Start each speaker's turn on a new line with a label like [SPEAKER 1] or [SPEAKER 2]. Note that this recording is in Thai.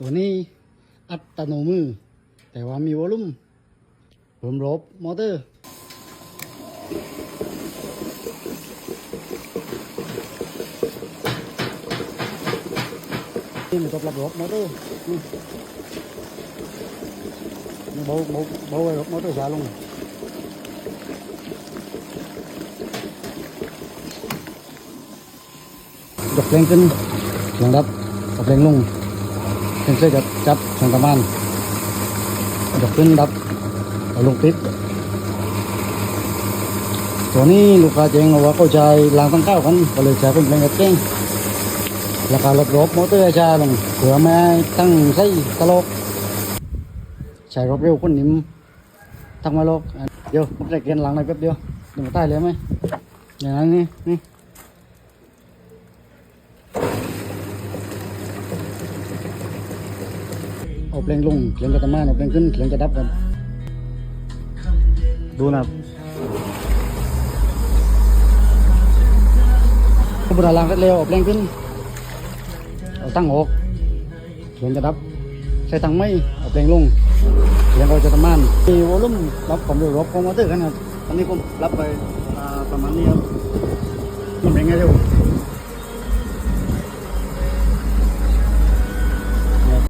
[SPEAKER 1] ตัวนี้อัตโนมือ แต่ว่ามีวอลลุ่มเพิ่มรบมอเตอร์ นี่มันก็ปรับรบมอเตอร์นี่เบาเบาเบาไว้รบมอเตอร์ช้าลงยกเพลงขึ้นเสียงดับเอาเพลงลง เพลงเสื้อจะจับทางตะมันยกขึ้นดับเอาลงติดตัวนี้ลูกค้าแจ้งมาว่าเขาใช้รางตั้งเก้ากันก็เลยใช้เป็นเพลงกระเก้งราคาลดรบมอเตอร์ให้ช้าลงเผื่อไม่ตั้งไส้ตลกใช้รถเร็วคนนิ่มตั้งมาลกเดี๋ยวผมจะเกณฑ์หลังหน่อยแป๊บเดียวเดี๋ยวมาใต้เลยไหมอย่างนั้นนี่นี่ อาเพลงลงเพลงกระตะมาเอาเพลงขึ้นเพลงจะดับกัน ดูนะครับขบวนลางเร็วเอาเพลงขึ้นเอาตั้งออกเพลงจะดับ ใส่ตั้งไม่เอาเพลงลงเพลงเราจะตะมานมีวอลลุ่มรับความเร็วรบของมอเตอร์กันครับอันนี้ผมรับไปอ่าประมาณนี้ครับมันเป็นไงเร็ว